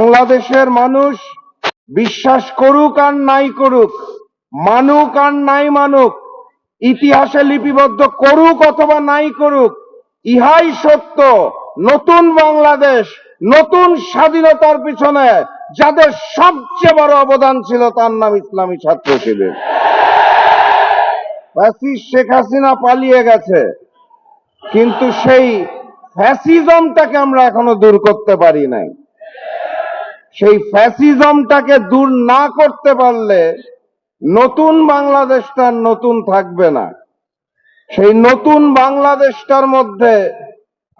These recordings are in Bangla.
বাংলাদেশের মানুষ বিশ্বাস করুক আর নাই করুক, মানুক আর নাই মানুক, ইতিহাসে লিপিবদ্ধ করুক অথবা নাই করুক, ইহাই সত্য। নতুন বাংলাদেশ, নতুন স্বাধীনতার পিছনে যাদের সবচেয়ে বড় অবদান ছিল তার নাম ইসলামী ছাত্র শিবির ফ্যাসিস্ট শেখ হাসিনা পালিয়ে গেছে, কিন্তু সেই ফ্যাসিজমটাকে আমরা এখনও দূর করতে পারি নাই। সেই ফ্যাসিজমটাকে দূর না করতে পারলে নতুন বাংলাদেশটা নতুন থাকবে না। সেই নতুন বাংলাদেশটার মধ্যে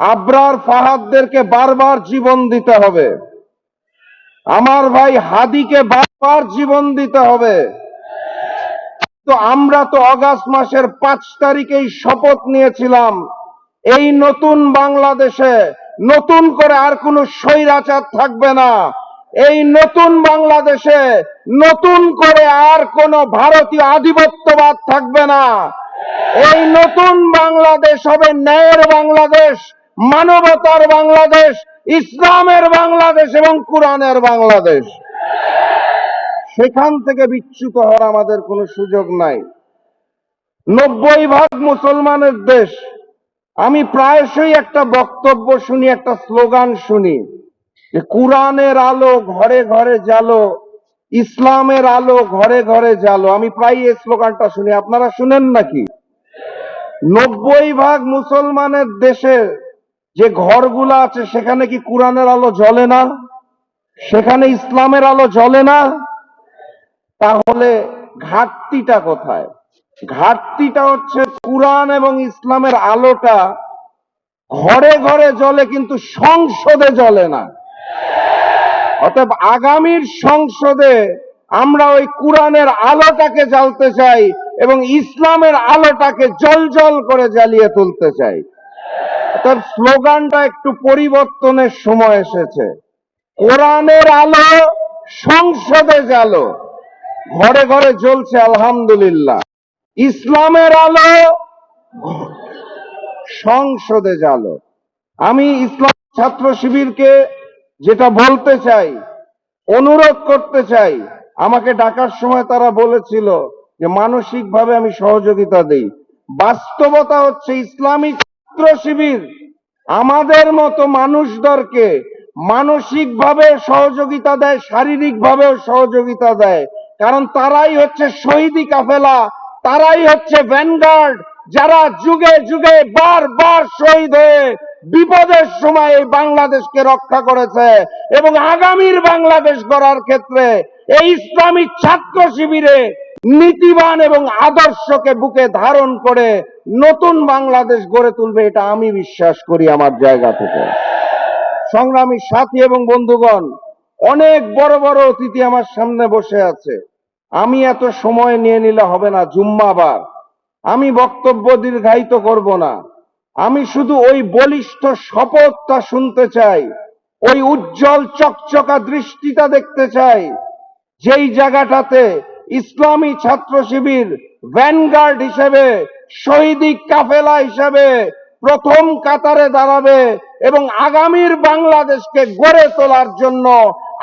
আবরার ফাহাদদেরকে বারবার জীবন দিতে হবে। আমার ভাই হাদিকে বারবার জীবন দিতে হবে। তো আমরা তো অগাস্ট মাসের পাঁচ তারিখেই শপথ নিয়েছিলাম, এই নতুন বাংলাদেশে নতুন করে আর কোনো স্বৈরাচার থাকবে না। এই নতুন বাংলাদেশে নতুন করে আর কোন ভারতীয় আধিপত্যবাদ থাকবে না। এই নতুন বাংলাদেশ হবে ন্যায়ের বাংলাদেশ, মানবতার বাংলাদেশ, ইসলামের বাংলাদেশ এবং কোরআনের বাংলাদেশ। সেখান থেকে বিচ্যুত হওয়ার আমাদের কোনো সুযোগ নাই। নব্বই ভাগ মুসলমানের দেশ। আমি প্রায়শই একটা বক্তব্য শুনি, একটা স্লোগান শুনি। যে কোরআনের আলো ঘরে ঘরে জালো ইসলামের আলো ঘরে ঘরে জালো আমি প্রায় এই স্লোগানটা শুনি। আপনারা শুনেন নাকি? নব্বই ভাগ মুসলমানের দেশে যে ঘরগুলো আছে, সেখানে কি কোরআনের আলো জ্বলে না? সেখানে ইসলামের আলো জ্বলে না? তাহলে ঘাটতিটা কোথায়? ঘাটতিটা হচ্ছে কোরআন এবং ইসলামের আলোটা ঘরে ঘরে জ্বলে, কিন্তু সংসদে জ্বলে না। অতএব আগামীর সংসদে আমরা ওই কোরআনের আলোটাকে জ্বালতে চাই এবং ইসলামের আলোটাকে জল জল করে জ্বালিয়ে তুলতে চাই। অতএব স্লোগানটা একটু পরিবর্তনের সময় এসেছে। কোরআনের আলো সংসদে জ্বালো, ঘরে ঘরে জ্বলছে আলহামদুলিল্লাহ। ইসলামের আলো সংসদে জ্বালো। আমি ইসলাম ছাত্র শিবিরকে যেটা বলতে চাই, অনুরোধ করতে চাই, আমাকে ডাকার সময় তারা বলেছিল যে মানসিকভাবে আমি সহযোগিতা দেই। বাস্তবতা হচ্ছে ইসলামিক ছাত্র শিবির আমাদের মতো মানুষদেরকে মানসিকভাবে সহযোগিতা দেয়, শারীরিকভাবেও সহযোগিতা দেয়। কারণ তারাই হচ্ছে শহীদি কাফেলা, তারাই হচ্ছে ভ্যানগার্ড, যারা যুগে যুগে বারবার শহীদ হয়ে বিপদের সময় এই বাংলাদেশকে রক্ষা করেছে এবং আগামীর বাংলাদেশ গড়ার ক্ষেত্রে এই ইসলামী ছাত্র শিবিরে নীতিবান এবং আদর্শকে বুকে ধারণ করে নতুন বাংলাদেশ গড়ে তুলবে এটা আমি বিশ্বাস করি আমার জায়গা থেকে। সংগ্রামী সাথী এবং বন্ধুগণ, অনেক বড় বড় অতিথি আমার সামনে বসে আছে। আমি এত সময় নিয়ে নিলে হবে না, জুম্মাবার। আমি বক্তব্য দীর্ঘায়িত করব না। আমি শুধু ওই বলিষ্ঠ শপথটা শুনতে চাই, ওই উজ্জ্বল চকচকা দৃষ্টিটা দেখতে চাই, যেই জায়গাটাতে ইসলামী ছাত্র শিবির ভ্যানগার্ড হিসেবে, শহীদি কাফেলা হিসেবে প্রথম কাতারে দাঁড়াবে এবং আগামীর বাংলাদেশকে গড়ে তোলার জন্য,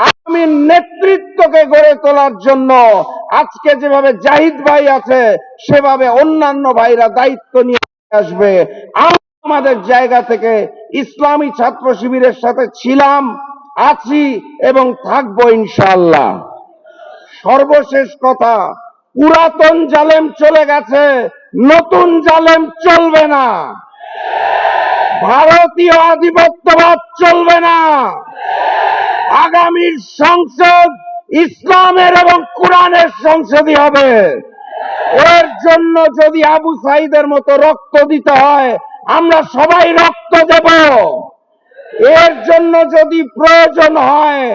আগামীর নেতৃত্বকে গড়ে তোলার জন্য, আজকে যেভাবে জাহিদ ভাই আছে, সেভাবে অন্যান্য ভাইরা দায়িত্ব নিয়ে আসবে। আমাদের জায়গা থেকে ইসলামী ছাত্র শিবিরের সাথে ছিলাম, আছি এবং থাকব ইনশাআল্লাহ। সর্বশেষ কথা, পুরাতন জালেম চলে গেছে, নতুন জালেম চলবে না। ভারতীয় আধিপত্যবাদ চলবে না। আগামীর সংসদ ইসলামের এবং কোরআনের সংসদই হবে। এর জন্য যদি আবু সাইদের মতো রক্ত দিতে হয়, আমরা সবাই রক্ত দেব। এর জন্য যদি প্রয়োজন হয়,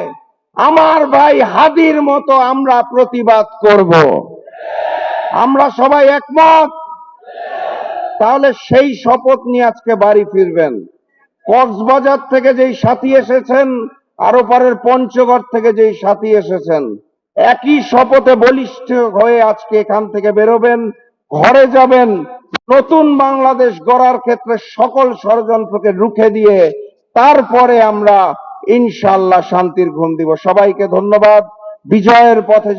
আমার ভাই হাদির মতো আমরা প্রতিবাদ করব। আমরা সবাই একমত? তাহলে সেই শপথ নিয়ে আজকে বাড়ি ফিরবেন। কক্সবাজার থেকে যেই সাথী এসেছেন আরও পারের পঞ্চগড় থেকে যেই সাথী এসেছেন একই শপথে বলিষ্ঠ হয়ে আজকে এখান থেকে বেরোবেন, ঘরে যাবেন, নতুন বাংলাদেশ গড়ার ক্ষেত্রে সকল ষড়যন্ত্রকে রুখে দিয়ে তারপরে আমরা ইনশাল্লাহ শান্তির ঘুম দিব। সবাইকে ধন্যবাদ। বিজয়ের পথে